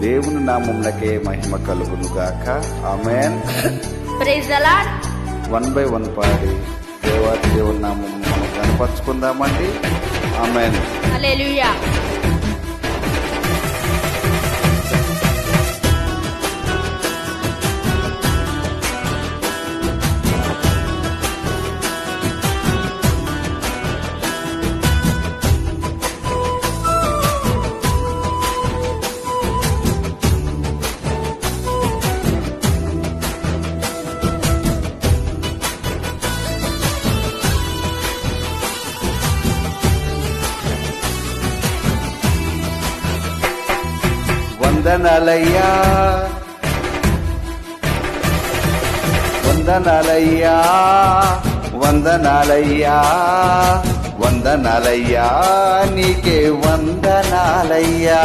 దేవుని నామములకే మహిమ కలుగును గాక. ఆమెన్ వన్ బై వన్ పాడి. దేవాది దేవుని నామం మనం కనపరుచుకుందామండి ఆమెన్ వందనాలయ్యా. వందనాలయ్యా. వందనాలయ్యా. వందనాలయ్యా. నీకే వందనాలయ్యా.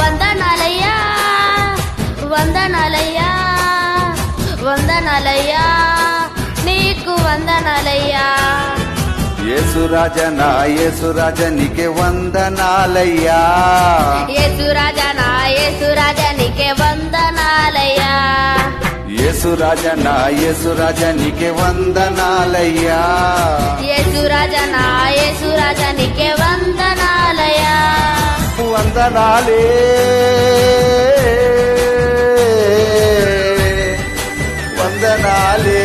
వందనాలయ్యా. వందనాలయ్యా. వందనాలయ్యా. నీకు వందనాలయ్యా. యేసురాజ నా యేసురాజ నీకే వందనాలయ్యా. యేసురాజా యేసురాజ నా యేసురాజ నీకే వందనాలయ్యా. యేసురాజా నా యేసురాజా నీకే వందనాలయ్యా. వందనాలే. వందనాలే.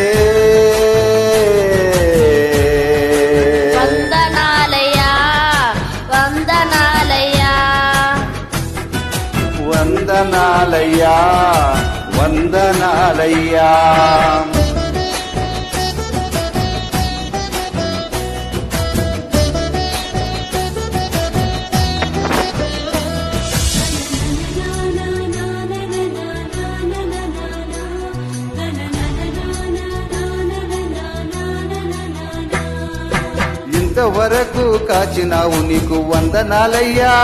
వందనాలయ్యా. వందనాలయ్యా. వందనాలయ్యా. వందనాలయ్యా. ఇంతవరకు కాచినావు నీకు వందనాలయ్యా.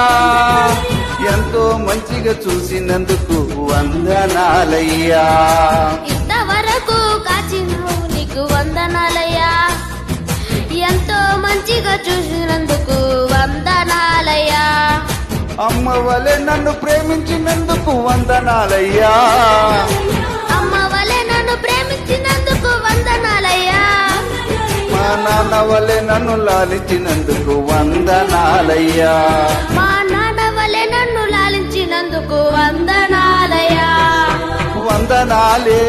ఎంతో మంచిగా చూసినందుకు వందనాలయ్యా. ఇంతవరకు కాచినావు నీకు వందనాలయ్యా. ఎంతో మంచిగా చూసినందుకు వందనాలయ్యా. అమ్మ వలె నన్ను ప్రేమించినందుకు వందనాలయ్యా. అమ్మ వలె నన్ను ప్రేమించినందుకు వందనాలయ్యా. మా నాన్న వలె నన్ను లాలించినందుకు వందనాలయ్యా. వందనాలే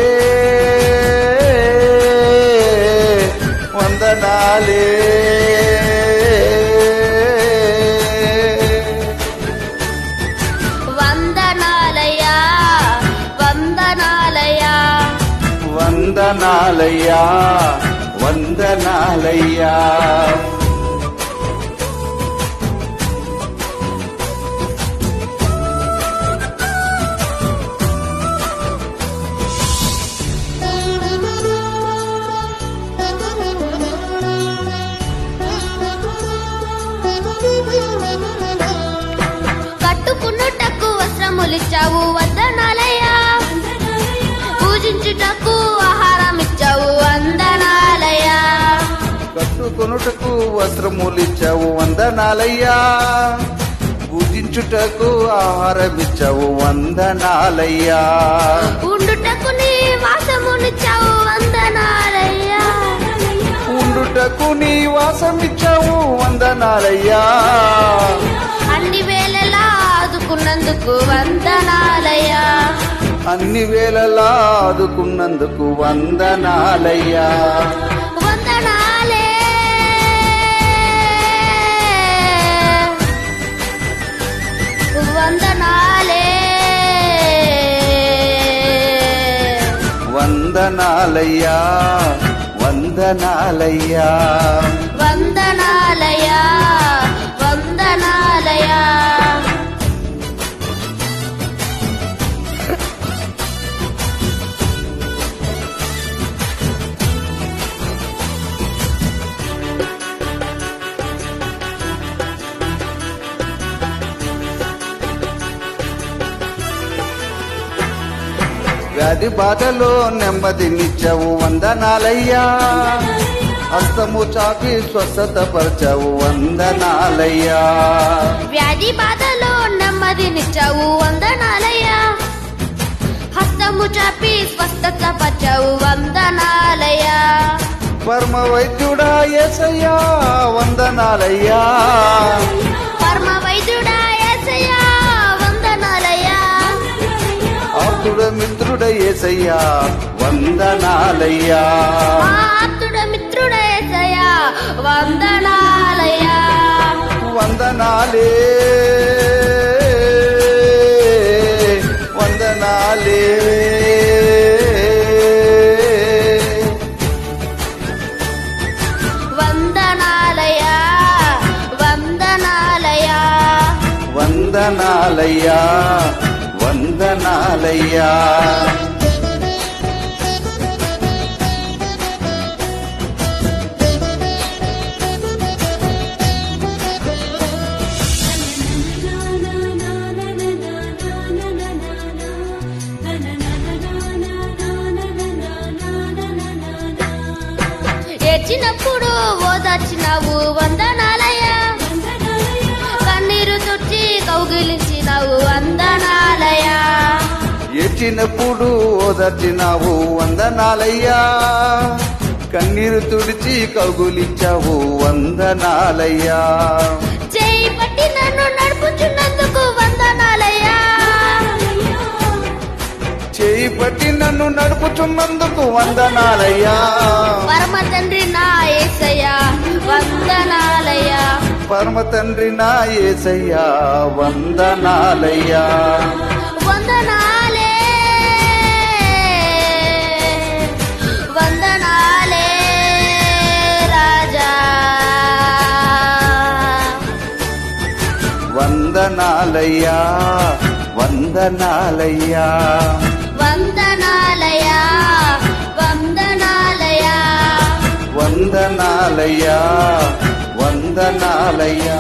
వందనాలే వందనాలయ్యా వందనాలయ్యా వందనాలయ్యా వందనాలయ్యా కట్టుకున్నటకు వందనాలయ్యా. పూజించుటకు ఆహారం ఇచ్చావు వందనాలయ్యా. కట్టుకొనుటకు వస్త్రములిచ్చావు వందనాలయ్యా. పూజించుటకు ఆహారమిచ్చావు వందనాలయ్యా. ఉండుటకు నీ వాసమునిచ్చావు వందనాలయ్యా. ఉండుటకు నీ వాసమిచ్చావు వందనాలయ్యా. అన్ని వేళలా ఆదుకున్నందుకు వందనాలయ్యా అన్ని వేళలా ఆదుకున్నందుకు వందనాలయ్యా వందనాలే వందనాలే వందనాలయ్యా వందనాలయ్యా వ్యాధి బాధలో నెమ్మదినిచ్చావు వందనాలయ్యా. హస్తము చాపి స్వస్థత పరచవు వందనాలయ్యా. వ్యాధి బాధలో నెమ్మదినిచ్చావు వందనాలయ్యా. హస్తము చాపి స్వస్థత పచ్చావు వందనాలయ్యా. పరమ వైద్యుడా ఏసయ్యా వందనాలయ్యా. మిత్రుడ ఏసయ్యా వందనాలయ్యా మా ఆప్తుడ మిత్రుడ యేసయ్యా వందనాలయ్యా వందనాలే వందనాలే వందనాలయ్యా వందనాలయ్యా వందనాలయ్యా వందనాలయ్యా. ఏడ్చినప్పుడు ఓదార్చినావు వందనాలయ్యా. కన్నీరు తుడిచి కౌగిలించినావు ఏడ్చినప్పుడు ఓదర్చినావు వందనాలయ్యా. కన్నీరు తుడిచి కౌగులించావు వందనాలయ్యా. చేయి పట్టి నన్ను నడుపుచున్నందుకు వందనాలయ్యా. చేయి పట్టి నన్ను నడుపుచున్నందుకు వందనాలయ్యా. పరమ తండ్రి నా ఏసయ్యా వందనాలయ్యా. పరమ తండ్రి నా ఏసయ్యా వందనాలయ్యా. వందనాలయ్యా వందనాలయ్యా. వందనాలయా వందనాలయా వందనాలయ్యా వందనాలయ్యా.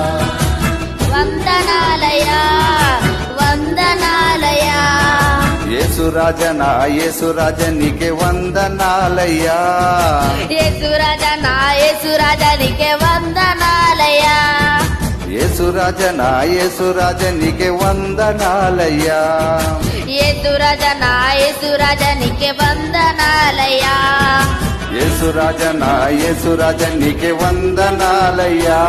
వందనాలయా వందనాలయా యేసురాజన యేసురాజ నీకే వందనాలయ్యా. యేసురాజా నా యేసురాజా నీకే వందనాలయా యేసురాజ నా యేసురాజ నీకే వందనాలయ్యా. యేసురాజా నా యేసురాజా నీకే వందనాలయా యేసురాజ నా యేసురాజ నీకే వందనాలయ్యా.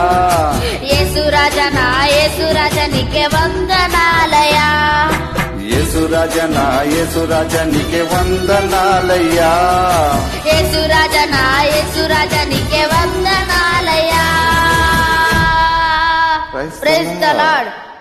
యేసురాజా నా యేసురాజా నీకే వందనాలయా యేసురాజ నా యేసురాజ నీకే వందనాలయ్యా. యేసురాజా నా యేసురాజా నీకే వందనాలయా Praise, Praise. The Lord.